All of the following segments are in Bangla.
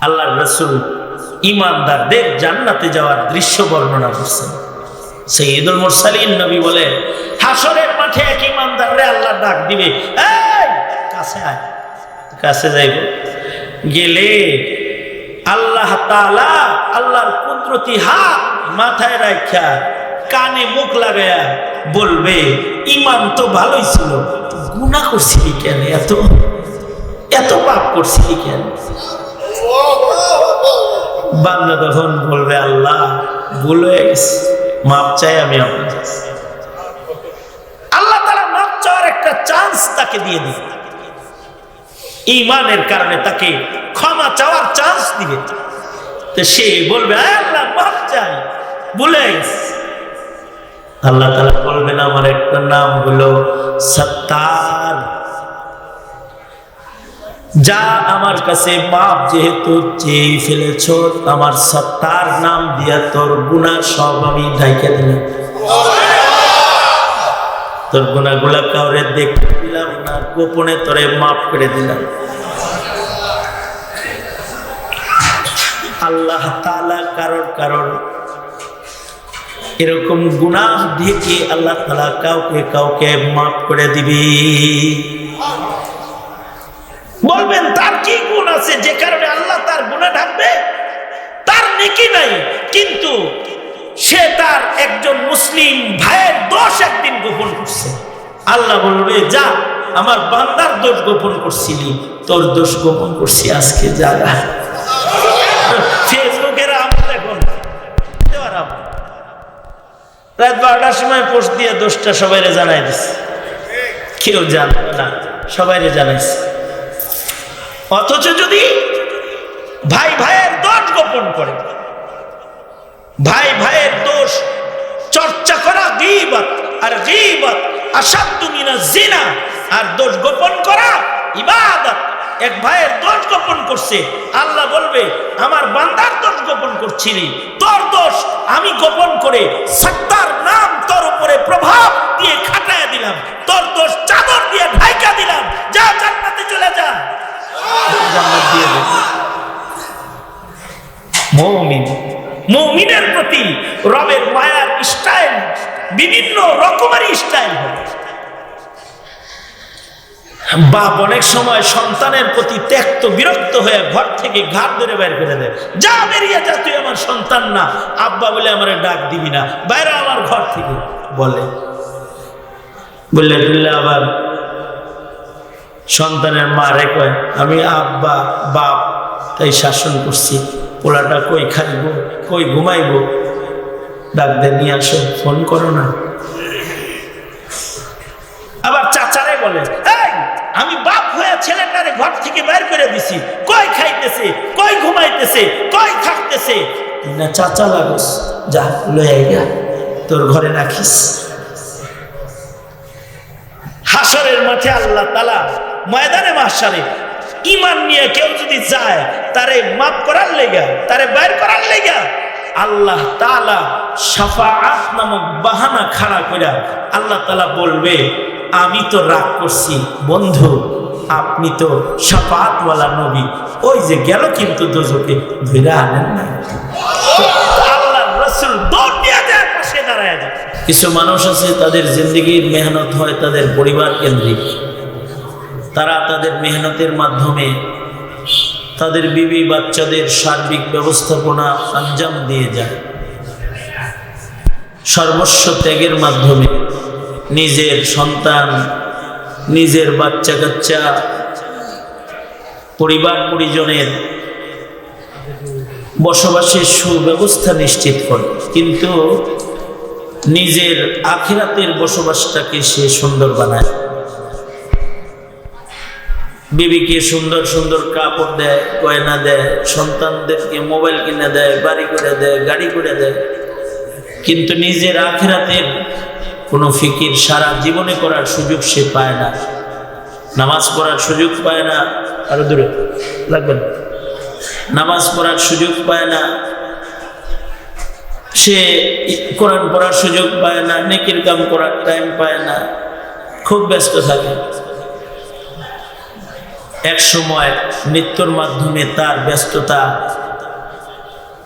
আল্লাহর রসুল ইমানদারদের জান্নাতে যাওয়ার দৃশ্য বর্ণনা করছেন। সৈয়দুল মুরসালিন নবী বলে, হাসরের মাঠে এক ইমানদার ইমানদাররে আল্লাহ ডাক দিবে কাছে আয়। কাছে যাইব। গেলে আল্লাহ তাআলা আল্লাহর কুদরতি হাত মাথায় রাখা কানে মুখ লাগায়া বলবে ইমান তো ভালোই ছিল গুনাহ করছিলি কেন? এত এত পাপ করছিলি কেন? বান্দা তখন বলবে, আল্লাহ, ভুল হয়ে গেছে। মাপ চাই আমি আল্লাহ তারা মাপ চাওয়ার একটা চান্স তাকে দিয়ে দিবে ইমানের কারণে তাকে ক্ষমা চাওয়ার চান্স দিবে সে বলবে, "আয় আল্লাহ, মাপ চাই, ভুলে বলবেন, আমার একটা নাম হলো সত্তার যা আমার কাছে বাপ যেহেতু চেয়ে ফেলেছ, আমার সত্তার নাম দিয়া তোর গুণা সব আমি ঢাইকে দিলাম। তোর গুণাগুলা কাউরে দেখতে দিলাম না, গোপনে তোরে মাফ করে দিলাম। আল্লাহ তালা কারণ কারণ এরকম গুনাহ ঢেকে আল্লাহ তালা কাউকে কাউকে মাফ করে দিবি। বলবেন, তার কি গুণ আছে? যে কারণে আল্লাহ তার গুণা ঢাকবে? তার নেকি নাই, কিন্তু সে তার একজন মুসলিম ভাইয়ের দোষ একদিন গোপন করছে। আল্লাহ বলবে যা, আমার বান্দার দোষ গোপন করছিলি, তোর দোষ গোপন করছি আজকে, যা। ফেসবুকের এখন। রাত বারোটার সময় দিয়ে দোষটা সবাইরে জানাই দিছে। কেউ জানবে না, সবাইরে জানাইছে। অথচ যদি ভাই ভাইয়ের দোষ গোপন করে, ভাই ভাইয়ের দোষ চর্চা করা গীবত আর গীবত আসাধ্য মিনা জিনা আর দোষ গোপন করা ইবাদত। এক ভাইয়ের দোষ গোপন করছে, আল্লাহ বলবে, আমার বান্দার দোষ গোপন করছিলি, তোর দোষ আমি গোপন করে সত্তার নাম তোর উপরে প্রভাব দিয়ে খাটায় দিলাম, তোর দোষ চাদর দিয়ে ঢাইকা দিলাম, যা জান্নাতে চলে যা। মৌমিনের প্রতি রবের মায়ার স্টাইল বিভিন্ন রকমের স্টাইল বাপ অনেক সময় সন্তানের প্রতি ত্যক্ত, বিরক্ত হয়ে ঘর থেকে ঘাট ধরে বের করে দেয়। যা বেরিয়ে যা, তুই আমার সন্তান না। আব্বা বলে আমার ডাক দিবি না। বাইরে আমার ঘর থেকে বলে। বললে আবার সন্তানের মা রে কয়, আমি আব্বা, বাপ, তাই শাসন করছি। পোলাটা কই খাইব, কই ঘুমাইব? ডাকদের নিয়ে আসো, ফোন করো না। আবার চাচারে বলে আমি বাপ হয়ে ছেলেটারে ঘর থেকে বের করে দিছি। কই খাইতেছে, কই ঘুমাইতেছে, কই থাকতেছে? না, চাচা লাগস, যা, লয়ে গা, তোর ঘরে রাখিস। হাসরের মাঠে আল্লাহ তালা ময়দানে মাসারে ইমান নিয়ে কেউ যদি যায়, তারে মাফ করার লেগা, তারে বাইর করার লেগা। আল্লাহ তালা সাফাআত নামক বাহানা খাড়া কইরা আল্লাহ তালা বলবে, আমি তো রাগ করছি, বন্ধু, আপনি তো সাফাতওয়ালা নবী। ওই যে গেল কিন্তু দোজকে ধরে আনেন না আল্লাহ রসুল কিছু মানুষ আছে, তাদের জিন্দগির মেহনত হয়, তাদের পরিবার কেন্দ্রিক। তারা তাদের মেহনতের মাধ্যমে তাদের বিবি বাচ্চাদের সার্বিক ব্যবস্থাপনা আঞ্জাম দিয়ে যায়। সর্বস্ব ত্যাগের মাধ্যমে নিজের সন্তান, নিজের বাচ্চা কাচ্চা পরিবার পরিজনের বসবাসের সুব্যবস্থা নিশ্চিত করে। কিন্তু নিজের আখিরাতের বসবাসটাকে সে সুন্দর বানায়। বিবিকে সুন্দর সুন্দর কাপড় দেয়, গয়না দেয়, সন্তানদেরকে মোবাইল কিনে দেয়, বাড়ি করে দেয়, গাড়ি করে দেয়। কিন্তু নিজের আখিরাতের কোনো ফিকির সারা জীবনে করার সুযোগ সে পায় না। নামাজ পড়ার সুযোগ পায় না। আরও দূরে, লাগবে না। নামাজ পড়ার সুযোগ পায় না। সে কোরআন পড়ার সুযোগ পায় না, নেকির কাম করার টাইম পায় না। খুব ব্যস্ত থাকে। এক সময় মৃত্যুর মাধ্যমে তার ব্যস্ততা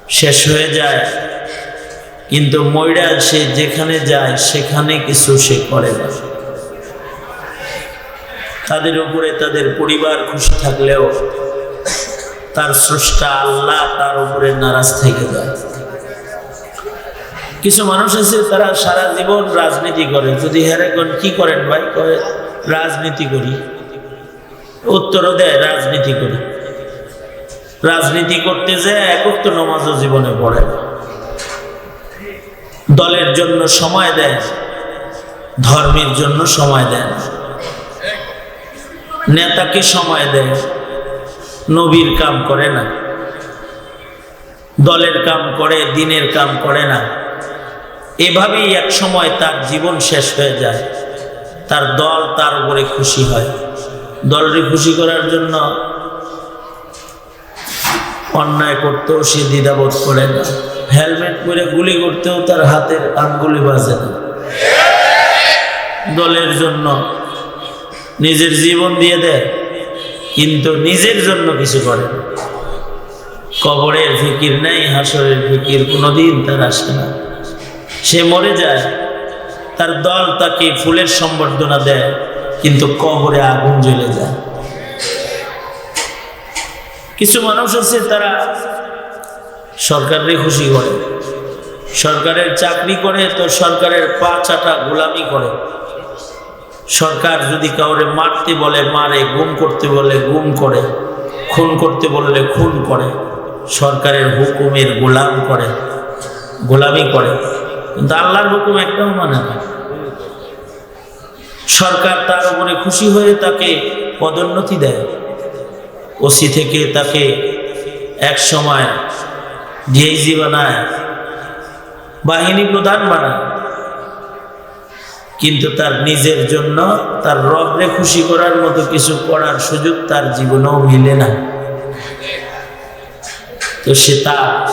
শেষ হয়ে যায়, কিন্তু ময়রা সে যেখানে যায়, সেখানে কিছু সে করে না। তাদের উপরে তাদের পরিবার খুশি থাকলেও তার স্রষ্টা আল্লাহ তার উপরে নারাজ থেকে যায়। কিছু মানুষ আছে তারা সারা জীবন রাজনীতি করে। যদি হেরে কি করেন ভাই? করে রাজনীতি করি। উত্তরও দেয়, রাজনীতি করে। রাজনীতি করতে যে একক তো নমাজও জীবনে পড়ে দলের জন্য সময় দেয় ধর্মের জন্য সময় দেয় নেতাকে সময় দেয় নবীর কাম করে না। দলের কাম করে, দিনের কাম করে না। এভাবেই এক সময় তার জীবন শেষ হয়ে যায়। তার দল তার উপরে খুশি হয়। দলকে খুশি করার জন্য অন্যায় করতেও সে দ্বিধাবোধ করে না। হেলমেট পরে গুলি করতেও তার হাতের আঙ্গুলি বাজে না। দলের জন্য নিজের জীবন দিয়ে দেয়, কিন্তু নিজের জন্য কিছু করে কবরের ফিকির নেই, হাসরের ফিকির কোনোদিন তার আসে না। সে মরে যায়, তার দল তাকে ফুলের সম্বর্ধনা দেয়। কিন্তু কবরে আগুন জ্বলে যায়। কিছু মানুষ আছে, তারা সরকারের খুশি করে। সরকারের চাকরি করে, তো সরকারের পা চাটা গোলামি করে। সরকার যদি কাউরে মারতে বলে, মারে, গুম করতে বলে, গুম করে, খুন করতে বললে খুন করে, সরকারের হুকুমের গোলাম করে, গোলামি করে। কিন্তু আল্লাহর হুকুম একটাও মানে না। সরকার তার উপরে খুশি হয়ে তাকে পদোন্নতি দেয়। ওসি থেকে তাকে এক সময় ডিআইজি বানায়, বাহিনী প্রধান বানায়। কিন্তু তার নিজের জন্য তার রবরে খুশি করার মতো কিছু করার সুযোগ তার জীবনেও মিলে না। তো সে তার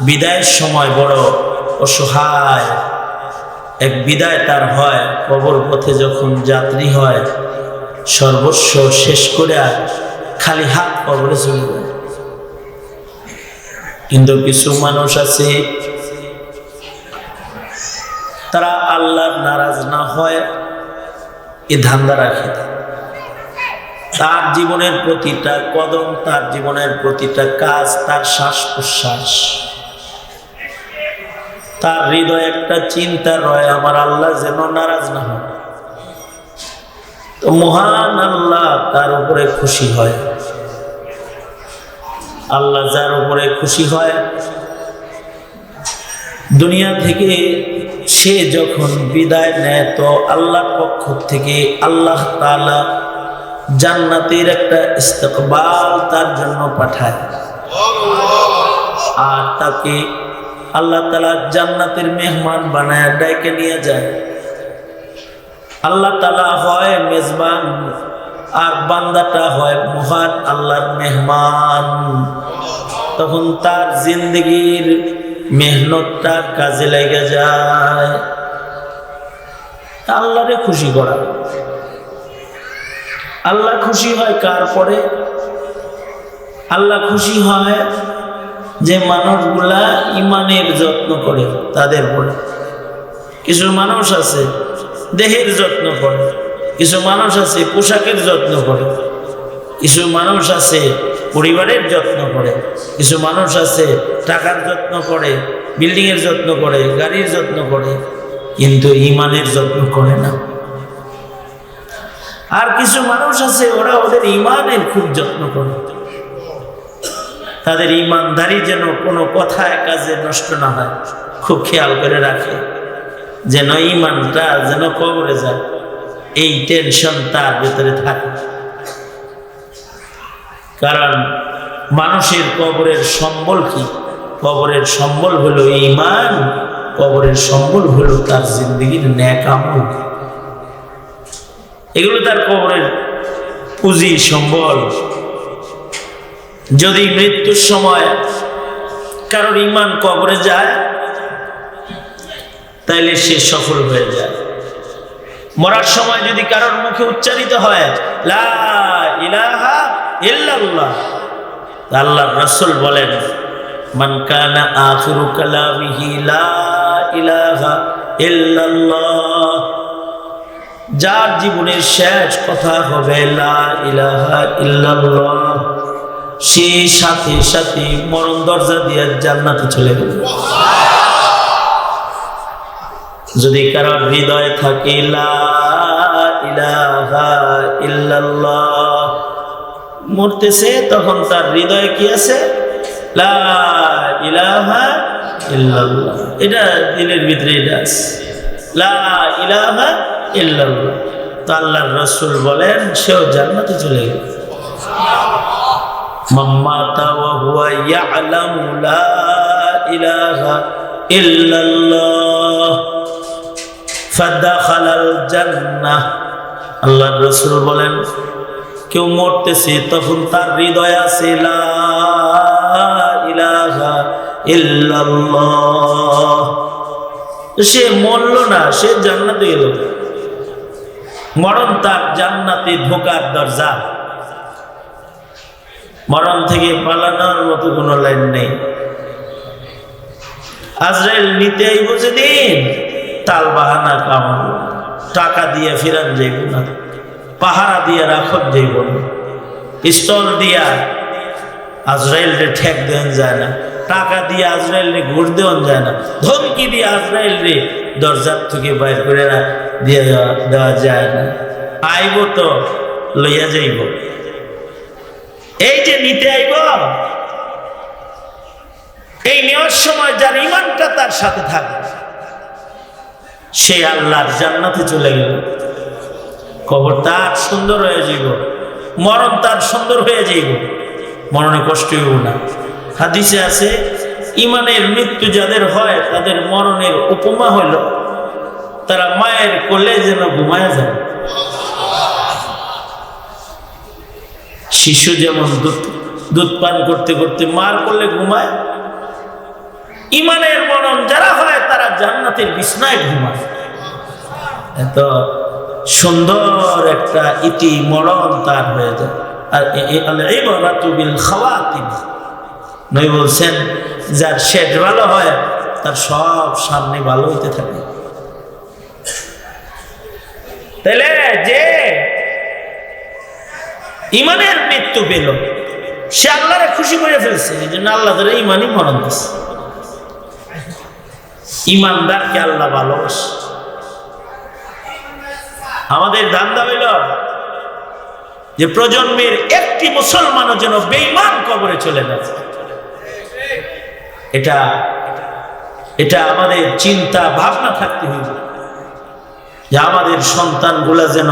বিদায়ের সময় বড় অসহায় এক বিদায় তার হয়, কবর পথে যখন যাত্রী হয়, সর্বস্ব শেষ করে আর খালি হাত কবরে চলে যায়। কিন্তু কিছু মানুষ আছে, তারা আল্লাহর নারাজ না হয়, এ ধান্দা রাখে তার জীবনের প্রতিটা কদম, তার জীবনের প্রতিটা কাজ, তার শ্বাস প্রশ্বাস। তার হৃদয়ে একটা চিন্তা রয়, আমার আল্লাহ যেন নারাজ না হয় তো মহান আল্লাহ তার উপরে খুশি হয়। আল্লাহ যার উপরে খুশি হয়, দুনিয়া থেকে সে যখন বিদায় নেয়, তো আল্লাহর পক্ষ থেকে আল্লাহ তাআলা জান্নাতের একটা ইস্তকবাল তার জন্য পাঠায়। আর তাকে আল্লাহ তালা জান্নাতের মেহমান বানায় ডাইকে নিয়ে যায়। আল্লাহ তালা হয় মেজবান আর বান্দাটা হয় মহান আল্লাহর মেহমান। তখন তার জিন্দগির মেহনতটা কাজে লেগে যায়। আল্লাহরে খুশি করা। আল্লাহ খুশি হয় কার পরে? আল্লাহ খুশি হয় যে মানুষগুলা ইমানের যত্ন করে, তাদের পরে কিছু মানুষ আছে, দেহের যত্ন করে। কিছু মানুষ আছে, পোশাকের যত্ন করে। কিছু মানুষ আছে, পরিবারের যত্ন করে। কিছু মানুষ আছে, টাকার যত্ন করে, বিল্ডিংয়ের যত্ন করে, গাড়ির যত্ন করে, কিন্তু ইমানের যত্ন করে না। আর কিছু মানুষ আছে, ওরা ওদের ইমানের খুব যত্ন করে। তাদের ইমানদারি যেন কোনো কথায় কাজে নষ্ট না হয়। খুব খেয়াল করে রাখে। যেন ইমানটা যেন কবরে যায়। এই টেনশন তার ভেতরে থাকে। কারণ মানুষের কবরের সম্বল কি? কবরের সম্বল হলো ইমান, কবরের সম্বল হলো তার জিন্দগির ন্যাক আমল। এগুলো তার কবরের পুঁজি, সম্বল যদি মৃত্যুর সময় কারোর ইমান কবরে যায়, তাইলে সে সফল হয়ে যায়। মরার সময় যদি কারোর মুখে উচ্চারিত হয় আল্লাহ রসুল বলেন, মান কানা আখিরু কালামিহি লা ইলাহা ইল্লাল্লাহ যার জীবনের শেষ কথা হবে, লা ইলাহা ইল্লাল্লাহ সে সাথে সাথে মরণ দরজা দিয়ে জান্নাতে চলে গেল। যদি কারও হৃদয় থাকে মরতেছে, তখন তার হৃদয়ে কি আছে? এটা দিলের ভিতরে এটা আছে। তো আল্লাহর রসুল বলেন, সেও জান্নাতে চলে গেল। মাম্মাতা ওয়া হুয়া ইয়ালামু লা ইলাহা ইল্লাল্লাহ ফাদাখালাল জান্নাহ। আল্লাহর রাসূল বলেন, কেউ মরতেছে তখন তার হৃদয় আছে সে মরল না, সে জান্নাতে গেল। মরণ তার জান্নাতে ঢোকার দরজা। মরণ থেকে পালানোর মতো কোনো লাইন নেই। আজরাইল নিতে আইব যেদিন তাল বাহানা কামাবো টাকা দিয়ে ফিরান যাইব না পাহারা দিয়ে রাখত যাইব না পিস্তল দিয়া আজরাইলরে ঠেক দেন যায় না, টাকা দিয়ে আজরাইলরে ঘুর দেওয়ান যায় না, ধমকি দিয়ে আজরাইলরে দরজার থেকে বাইর করে দিয়ে দেওয়া যায় না। আইব তো, লইয়া যাইব। এই যে নিতে আইব, এই নেওয়ার সময় যার ইমানটা তার সাথে থাকে সে আল্লাহর জান্নাতে চলে গেল। কবর তার সুন্দর হয়ে যাইব, মরণ তার সুন্দর হয়ে যাইব। মরণে কষ্ট হইব না। হাদিসে আছে, ইমানের মৃত্যু যাদের হয়, তাদের মরণের উপমা হইল, তারা মায়ের কোলে যেন ঘুমায় যায়। শিশু যেমন দুধ দুধ পান করতে করতে মার করলে ঘুমায়, ইমানের মনন যারা হয় তারা জান্নাতের বিছনায় ঘুমায়। এত সুন্দর একটা ইতি মরণ তার হয়ে যায়। আর বিল খাওয়াতিন নই বলছেন, যার শেষ ভালো হয়, তার সব সামনে ভালো হইতে থাকে। তাহলে যে ইমানের মৃত্যু পেল। সে আল্লাহরে খুশি করে ফেলছে, এই জন্য আল্লাহ ধরে ইমানই মরণ দিচ্ছে ইমানদারকে আল্লাহ ভালোবাসে। আমাদের ধান্দা হইল যে প্রজন্মের একটি মুসলমানও যেন বেইমান কবরে চলে গেছে এটা এটা আমাদের চিন্তা ভাবনা থাকতে হইবে। যে আমাদের সন্তানগুলা যেন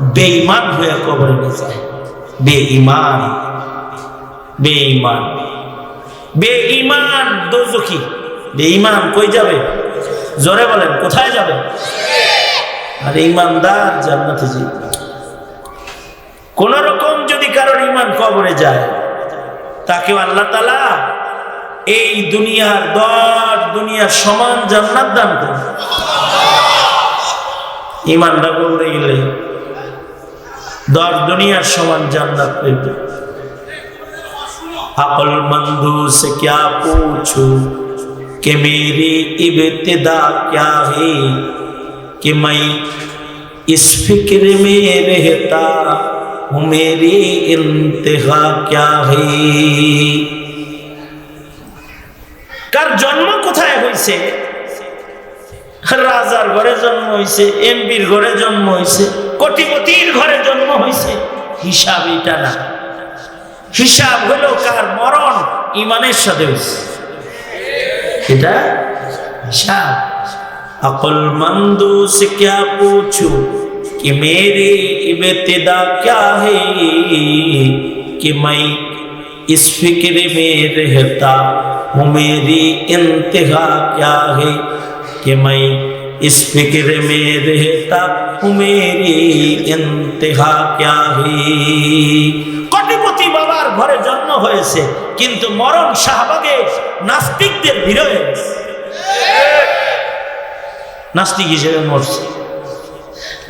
বেঈমান হয়ে কবরে না যায়। বেঈমান। বেঈমান। বেঈমান দোজখী বেঈমান কই যাবে? জোরে বলেন, কোথায় যাবে? আর ইমানদার জান্নাতে যাবে কোন রকম যদি কারোর ইমান কবরে যায়, তাকেও আল্লাহ তালা এই দুনিয়ার দশ দুনিয়ার সমান জান্নাত দান করে ইমানটা কবরে গেলে দশ দুনিয়ার সমান জান্নাত পেতে अक्लमंदू से क्या पूछूं कि मेरी इब्तिदा क्या है कि मैं इस फिक्र में रहता हूँ मेरी इंतहा क्या है কার জন্ম কোথায় হয়েছে রাজার ঘরে জন্ম হয়েছে এমপির ঘরে জন্ম হয়েছে কোটিপতির ঘরে জন্ম হয়েছে হিসাব এটা না হিসাব হলো কার মরণ ইমানের সাথে হয়েছে এটা হিসাব अक्लमंदू से क्या पूछूं कि मेरी इब्तिदा क्या है कि मैं इस फिक्र में रहता हूँ मेरी इंतहा क्या है कि मैं इस फिक्र में रहता हूँ मेरी इंतहा क्या है কোটিপতি বাবার ঘরে জন্ম হয়েছে কিন্তু মরণ শাহবাগে নাস্তিকদের ভিড় হয়ে গেছে নাস্তিক হিসেবে মরছে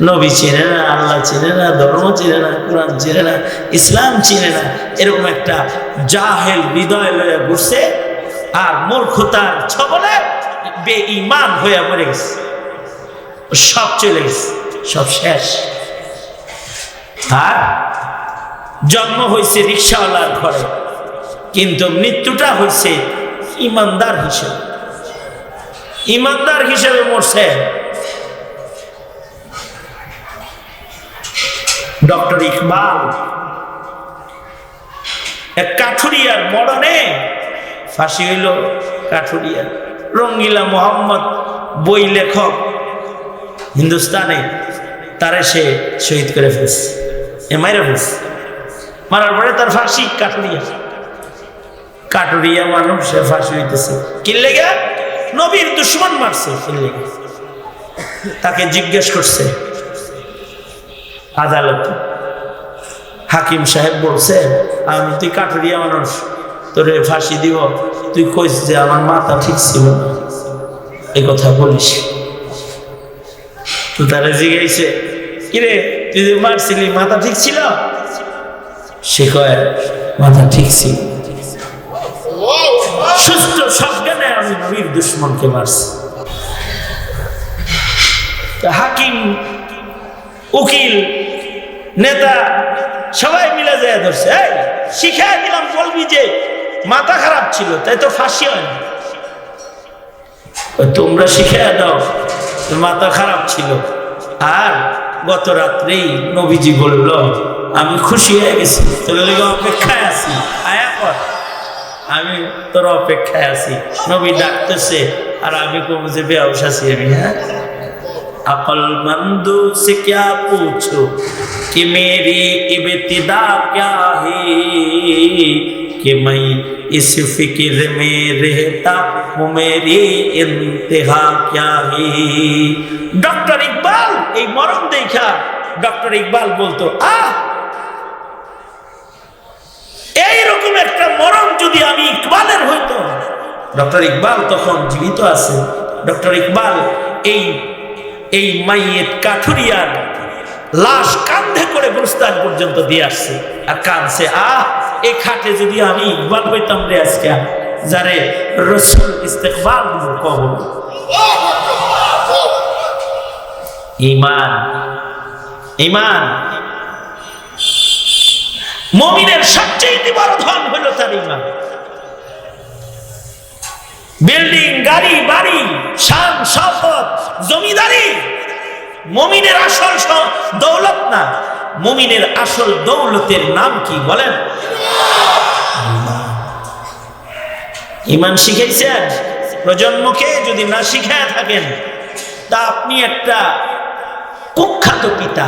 নবী চিনে না আল্লাহ চিনে না ধর্ম চিনে না কোরআন চিনে না ইসলাম চিনে না এরকম একটা জাহেল হৃদয় লয়ে ঘুরছে আর মূর্খতার ছবলে বেঈমান হয়ে মরে গেছে। সব চলে গেছে, সব শেষ। আর জন্ম হয়েছে রিক্সাওয়ালার ঘরে, কিন্তু মৃত্যুটা হয়েছে ইমানদার হিসেবে। ইমানদার হিসেবে মরছে। ডক্টর ইকবাল, এক কাঠুরিয়ার মরণে ফাঁসি হইল কাঠুরিয়ার রঙ্গিলা মোহাম্মদ বই লেখক হিন্দুস্তানে, তারে সে শহীদ করে ফেলছে। এ মাইরে ফেলছে। মারার পরে তার ফাঁসি কাঠুরিয়া কাটুরিয়া মানুষ সে ফাঁসি হইতেছে। কি লেগে? নবীর দুশ্মন মারছে কি লেগে। তাকে জিজ্ঞেস করছে, আদালত, হাকিম সাহেব বলছে, আমি তুই কাঠুরিয়া মানুষ, তোরে ফাঁসি দিব। তুই কইস যে আমার মাথা ঠিক ছিল এই কথা বলিস। তো তারা জিজ্ঞাসে কিরে, তুই যে মারছিলি, মাথা ঠিক ছিল? সে কয়, মাথা ঠিক ছিল। সুস্থ সজ্ঞানে আমি নবীর দুশ্মনকে মারছি। হাকিম, উকিল, নেতা, সবাই মিলে যায় ধরছে। শিখাই দিলাম বলবি যে মাথা খারাপ ছিল, তাই তো ফাঁসি হয়নি। তোমরা শিখে দাও, মাথা খারাপ ছিল। আর গত রাত্রেই নবীজি বলল, আমি খুশি হয়ে গেছি। তোর অপেক্ষায় আছি। আমি তোর অপেক্ষায় আছি। নবী ডাকতেছে, আর আমি কমে যে বেহস আছি আমি হ্যাঁ? আপল মন্দু সে ক্যা পুছো? কি মেরি ইবেতিদা ক্যা হে? কে মাই इस फिक्र में रहता हूँ मेरी इंतहा क्या है ডক্টর ইকবাল এই মরণ দেখা ডক্টর ইকবাল বলতো আহ এইরকম একটা মরণ যদি আমি ইকবালের হইতো ডক্টর ইকবাল তখন জীবিত আছে ডক্টর ইকবাল এই এই মাইয়ের কাঠুরিয়ার লাশ কান্ধে করে গুরুস্তান পর্যন্ত দিয়ে আসছে আর কানছে আহ এই খাটে যদি আমি ইকবাল হইতাম রে আজকে, যারে রসুল ইস্তেকবাল কবল ইমান ইমান। মমিনের সবচেয়ে বড় ধন তার ইমান। বিল্ডিং, গাড়ি, বাড়ি, শান শপথ জমিদারি, মমিনের আসল দৌলত না। মমিনের আসল দৌলতের নাম কি বলেন? ইমান শিখেছেন? প্রজন্মকে যদি না শিখায় থাকেন, তা আপনি একটা কুখ্যাত পিতা।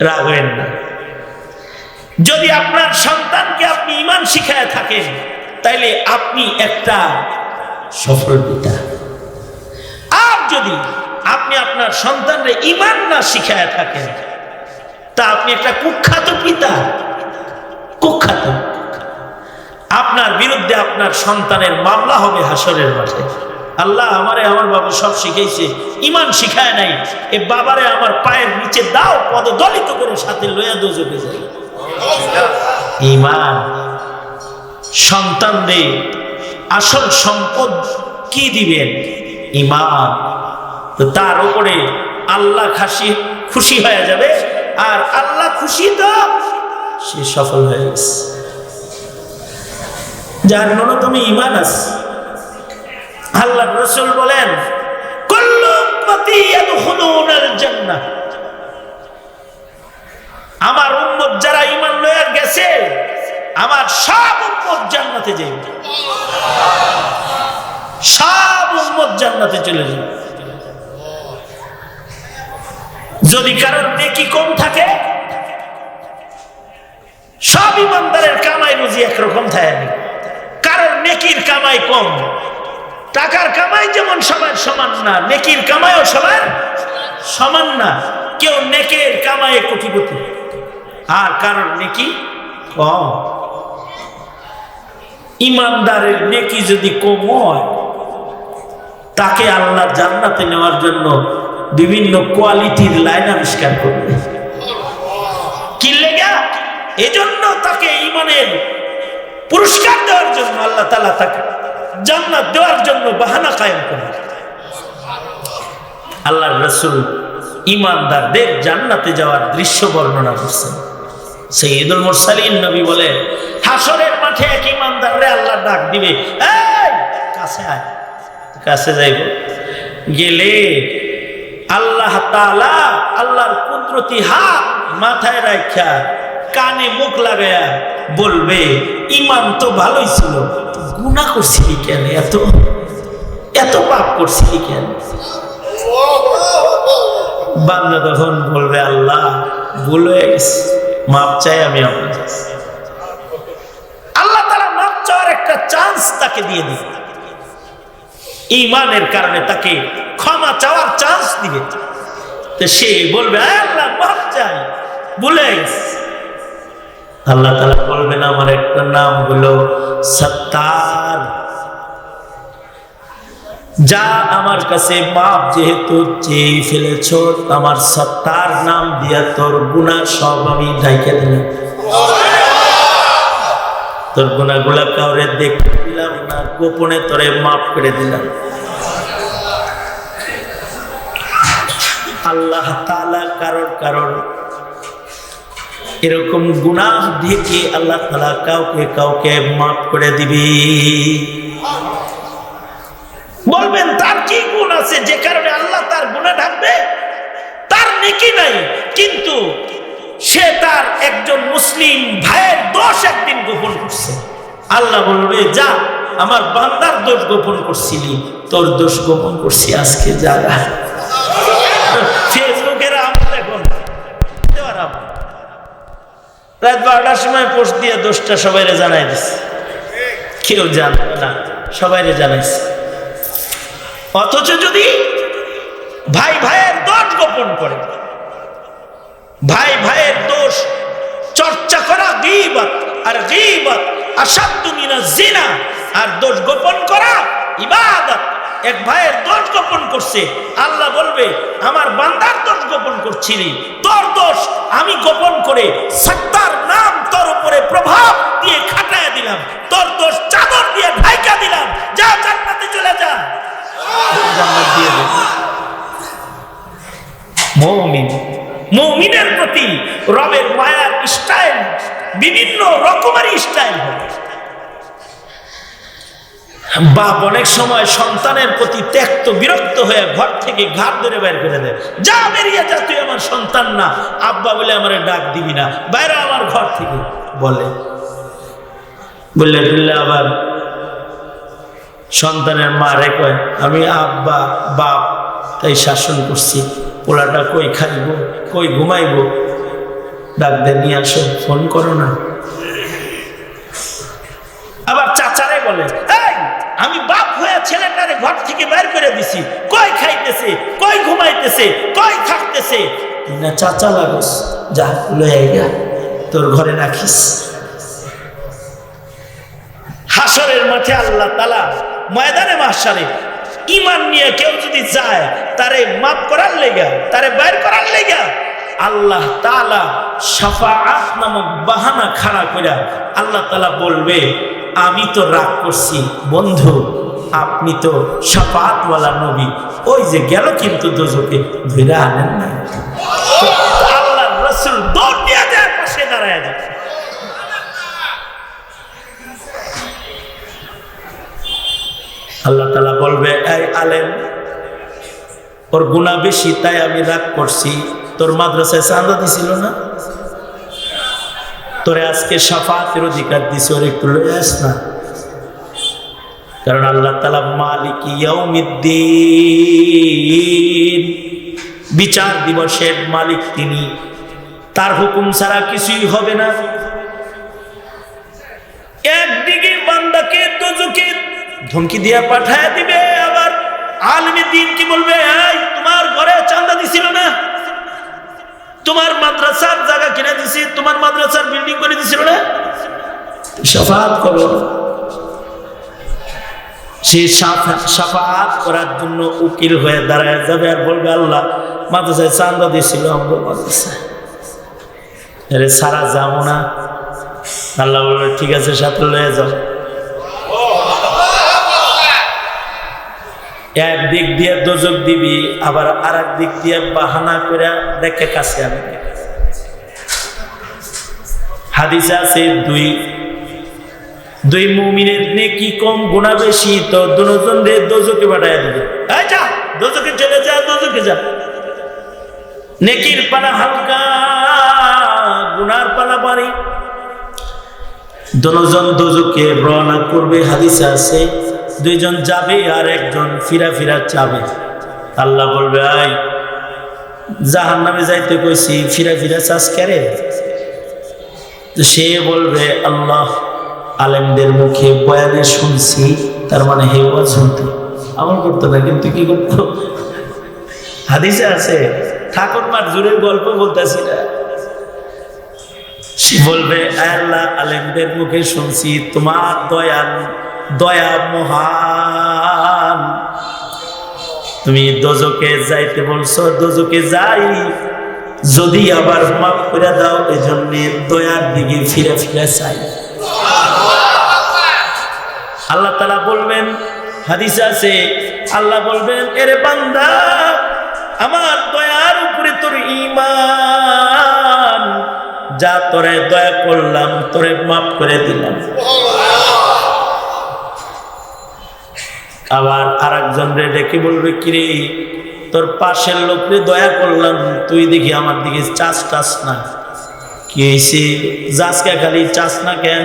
রাখবেন না। যদি আপনার সন্তানকে আপনি ইমান শিখায় থাকেন, তাইলে আপনি একটা সফল পিতা। আর যদি আপনি আপনার সন্তানরে ইমান না শিখায় থাকেন তা আপনি একটা কুখ্যাত পিতা। কুখ্যাত। আপনার বিরুদ্ধে আপনার সন্তানের মামলা হবে হাসরের মাঠে। আল্লাহ আমারে আমার বাবা সব শিখাইছে। ইমান শিখায় নাই। এ বাবারে আমার পায়ের নিচে দাও, পদদলিত করে সাথে লইয়া দোজকে যায় ইমান। সন্তানদের আসল সম্পদ কি দিবেন? ইমান। তার উপরে আল্লাহ খাসি খুশি হয়ে যাবে। আর আল্লাহ খুশি তো? সে সফল হয়ে গেছে। যার ন্যূনতম ইমান আছে। আল্লাহ রসুল বলেন আমার উম্মত যারা ইমান লয়ে গেছে, আমার সব উম্মত জান্নাতে যাবে সব উম্মত জান্নাতে চলে যাবে। যদি কারোর নেকি কম থাকে, সব ইমানদারের কামাই রুজি একরকম থাকে। কারোর নেকির কামাই কম। টাকার কামাই যেমন সবার সমান না, নেকির কামাইও সবার সমান না। কেউ নেকের কামায়ে কোটিপতি, আর কারোর নেকি কম। ইমানদারের নেকি যদি কম হয়, তাকে আল্লাহ জান্নাতে নেওয়ার জন্য বিভিন্ন কোয়ালিটির লাইন আবিষ্কার করবে। কি লেগা? এজন্য তাকে ইমানের পুরস্কার দেওয়ার জন্য আল্লাহ তালা তাকে জান্নাত দেওয়ার জন্য বাহানা কায়েম করবে আল্লাহ রসুল ইমানদারদের জান্নাতে যাওয়ার দৃশ্য বর্ণনা করছেন। সেই ঈদুল মুরসালিন নবী বলে হাসরের মাঠে এক ইমানদাররে আল্লাহ ডাক দিবে কাছে আয়, কাছে যাইব। গেলে আল্লাহ তাআলা আল্লাহর কুদরতি হাত মাথায় রাখা কানে মুখ লাগায়া বলবে ইমান তো ভালোই ছিল গুণা করছিলি কেন এত? এত পাপ করছিলি কেন? বান্দা তখন বলবে, আল্লাহ, ভুল হয়ে মাপ চাই আমি আপনার আল্লাহ তারা মাপ চাওয়ার একটা চান্স তাকে দিয়ে দিবে ইমানের কারণে তাকে ক্ষমা চাওয়ার দিবে তো সে বলবে আল্লাহ মাপ চাই। গেছে আল্লাহ তালা বলবেন, আমার একটা নাম হলো সত্তার। যা আমার কাছে মাপ যেহেতু চেয়ে ফেলেছ, আমার সত্তার নাম দিয়া তোর গুণা সব আমি ঢাইকে দিলাম। তোর গুণাগুলা কাউরে দেখতে দিলাম না, গোপনে তোরে মাফ করে দিলাম। আল্লাহ তাআলা কারণ কারণ এরকম গুনাহ ঢেকে আল্লাহ তালা কাউকে কাউকে মাফ করে দিবি। বলবেন, তার কি গুণ আছে? যে কারণে আল্লাহ তার গুণা ঢাকবে? তার নেকি নাই। কিন্তু সে তার একজন মুসলিম ভাইয়ের দোষ একদিন গোপন করছে। আল্লাহ বলবে, যা, আমার বান্দার দোষ গোপন করছিলি। তোর দোষ গোপন করছি আজকে যা যা। ফেসবুকের আমল এখন দেওয়ার আমল। রাত বারোটার সময় পোস্ট দিয়ে দোষটা সবাইরে জানাই দিছে। কেউ জানে না, সবাইরে জানাইছে। অথচ যদি ভাই ভাইয়ের দোষ গোপন করে, ভাই ভাইয়ের দোষ চর্চা করা গিবত, আর গিবত আসাধ্য মিনা জিনা। আর দোষ গোপন করা ইবাদত। এক ভাইয়ের দোষ গোপন করছে। আল্লাহ বলবে, আমার বান্দার দোষ গোপন করছিলি। তোর দোষ আমি গোপন করে সত্তার নাম তোর উপরে প্রভাব দিয়ে খাটায় দিলাম। তোর দোষ চাদর দিয়ে ঢাইকা দিলাম। যা জান্নাতে চলে যা। জান্নাত দিয়ে মৌমিন। মৌমিনের প্রতি রবের মায়ার স্টাইল বিভিন্ন রকমের স্টাইল হবে বাপ অনেক সময় সন্তানের প্রতি ত্যক্ত, বিরক্ত হয়ে ঘর থেকে ঘাট ধরে বের করে দেয়। যা বেরিয়ে যা, তুই আমার সন্তান না। আব্বা বলে, আমার ডাক দিবি না। বাইরে আমার ঘর থেকে। বলে। বললে বললে আবার সন্তানের মা রে কয়, আমি আব্বা, বাপ, তাই শাসন করছি। পোলাটা কই খাইব, কই ঘুমাইব? ডাকদের নিয়ে আসো, ফোন করো না। আবার চাচারে বলে আমি বাপ হয়ে ছেলেটারে ঘর থেকে বের করে দিছি। কই খাইতেছে? কই ঘুমাইতেছে? কই থাকতেছে? তুই না চাচা লাগস, যা লয়ে গা, তোর ঘরে রাখিস। হাসরের মাঠে আল্লাহ তালা ময়দানে মাসারে ইমান নিয়ে কেউ যদি যায় তারে মাফ করার লেগা, তারে বাইর করার লেগা, আল্লাহ তালা সাফাআত নামক বাহানা খাড়া করে আল্লাহ তালা বলবে আমি তো রাগ করছি, বন্ধু। আপনি তো সাফাতওয়ালা নবী। ওই যে গেল কিন্তু দোজকে ধরে আনেন না আল্লাহ তালা বলবে, এই আলেম, ওর গুণা বেশি, তাই আমি রাগ করছি। তোর মাদ্রাসায় চাঁদা দিছিল না? তোরে আজকে সাফাতের অধিকার দিছে, ওর একটু লয়ে আস না। কারণ আল্লাহ তালা মালিক বিচার দিবসের মালিক তিনি। তার হুকুম ছাড়া কিছুই হবে না। একদিকে বান্দাকে দোজকে ধমকি দিয়ে পাঠায় দিবে, আবার আলমী দিন কি বলবে, এই তোমার ঘরে চান্দা দিছিল না তোমার মাদ্রাসার জায়গা কিনে দিছি, তোমার মাদ্রাসার বিল্ডিং করে দিছিল না? সাফাত করো। সে সাফাত করার জন্য উকিল হয়ে দাঁড়ায় যাবে আর বলবে, আল্লাহ, মাদ্রাসায় চান্দা দিয়েছিল, আমরা সারা যাব না। আল্লাহ বলবে, ঠিক আছে, সাথে লয়ে যাও। এক দিক দিয়ে দোজক দিবি, আবার আর দিক দিয়ে বাহানা করে দেখে কাছে আনবে হাদিসে আছে দুই। দুই মুমিনের নেকি কম গুণা বেশি, তো দুজন রে দোজকে পাঠায় দিবে। যা দোজকে চলে যা দোজকে যা। নেকির পানা হালকা, গুনার পানা পানি দুজন দোজকে রওনা করবে, হাদিসে আছে দুইজন যাবে আর একজন ফিরা ফিরা চাবে আল্লাহ বলবে আই জাহান নামে যাইতে কইছি, ফিরা ফিরা চাষ করে সে বলবে, আল্লাহ আলেমদের মুখে বয়ানে শুনছি, তার মানে হে ওয়াজ শুনতে আমার করতো না কিন্তু কি করতো হাদিসে আছে ঠাকুর মার জোরের গল্প বলতেছি না। সে বলবে, "আয় আল্লাহ, আলেমদের মুখে শুনছি, তোমার দয়া দয়া মহান। তুমি দোজকে যাইতে বলছো দোজকে যাই। যদি আবার মাফ করে দাও এই জন্য দয়ার দিকে ফিরে ফিরে চাই। আল্লাহ তালা বলবেন, হাদিস আছে, আল্লাহ বলবেন, এরে বান্দা, আমার দয়ার উপরে তোর ইমান যা তোরে দয়া করলাম, তোরে মাফ করে দিলাম। আবার আর একজন রে ডেকে বলবে, কিরে, তোর পাশের লোকরে দয়া করলাম, তুই দেখি আমার দিকে চাষ টাস না। কি হয়েছে যাসকে খালি, চাস না কেন?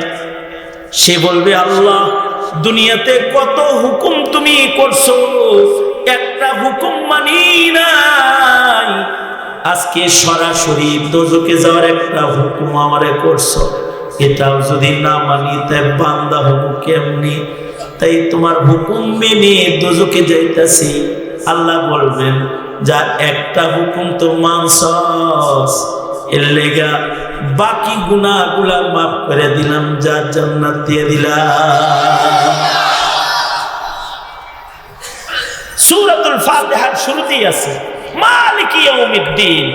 সে বলবে, আল্লাহ, দুনিয়াতে কত হুকুম তুমি করছ, একটা হুকুম মানি নাই। আজকে সরাসরি দোজকে যাওয়ার একটা হুকুম আমারে করছ। এটাও যদি না মানি তাই বান্দা হব কেমনি? তাই তোমার হুকুম মেনে দোজকে যাইতাছি। আল্লাহ বলবেন, যা একটা হুকুম তো মানসস, এর লেগা বাকি গুনাহগুলা মাফ করে দিলাম যার জান্নাত দিয়ে দিলাম। সূরাতুল ফাতিহার শুরুতেই আছে, মালিকি ইয়াউমিদ্দিন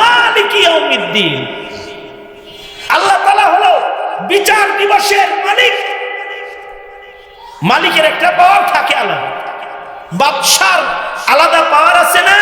মালিকি ইয়াউমিদ্দিন। আল্লাহ তাআলা হলো বিচার দিবসের মালিক। মালিকের একটা পাওয়ার থাকে আলাদা। বাদশার আলাদা পাওয়ার আছে না?